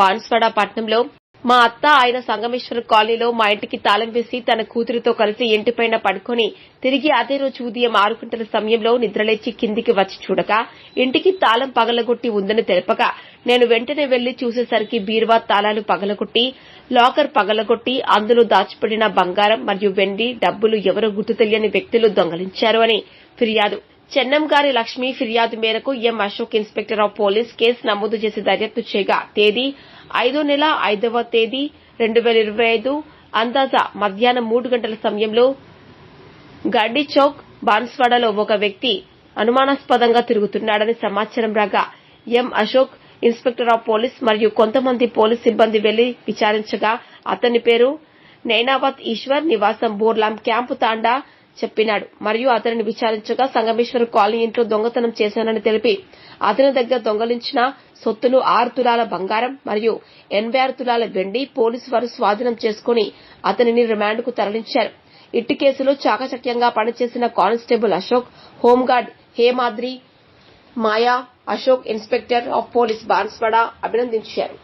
బాన్స్వాడ పట్నంలో. మా అత్త ఆయన సంగమేశ్వర కాలనీలో మా ఇంటికి తాళం వేసి తన కూతురితో కలిసి ఇంటిపైన పడుకొని తిరిగి అదే రోజు ఉదయం ఆరు గంటల సమయంలో నిద్రలేచి కిందికి వచ్చి చూడగా ఇంటికి తాళం పగలగొట్టి ఉందని తెలపగా నేను వెంటనే వెళ్ళి చూసేసరికి బీరువా తాళాలు పగలగొట్టి లాకర్ పగలగొట్టి అందులో దాచిపెట్టిన బంగారం మరియు వెండి డబ్బులు ఎవరో గుర్తు తెలియని వ్యక్తులు దొంగలించారు అని ఫిర్యాదు చెన్నంగారి లక్ష్మి ఫిర్యాదు మేరకు M Ashok inspector of police case నమోదు చేసి దర్యాప్తు చేయగా తేదీ ఐదో నెల ఐదవ తేదీ రెండు వేల ఇరవై ఐదు అందాజా మధ్యాహ్నం మూడు గంటల సమయంలో గడ్డి బాన్స్వాడలో ఒక వ్యక్తి అనుమానాస్పదంగా తిరుగుతున్నాడని సమాచారం రాగా M Ashok inspector of police మరియు కొంతమంది పోలీస్ సిబ్బంది వెళ్ళి విచారించగా అతని పేరు నైనావత్ ఈశ్వర్ నివాసం బోర్లాం క్యాంపు తాండా చెప్పినాడు. మరియు అతనిని విచారించగా సంగమేశ్వర కాలనీ ఇంట్లో దొంగతనం చేశానని తెలిపి అతని దగ్గర దొంగలించిన సొత్తులు ఆరు తులాల బంగారం మరియు ఎనబై ఆరు తులాల వెండి పోలీసు వారు స్వాధీనం చేసుకుని అతనిని రిమాండ్కు తరలించారు. ఇట్టి కేసులో చాకచక్యంగా పనిచేసిన constable Ashok home guard Hemadri Maya Ashok inspector of police Banswada అభినందించారు.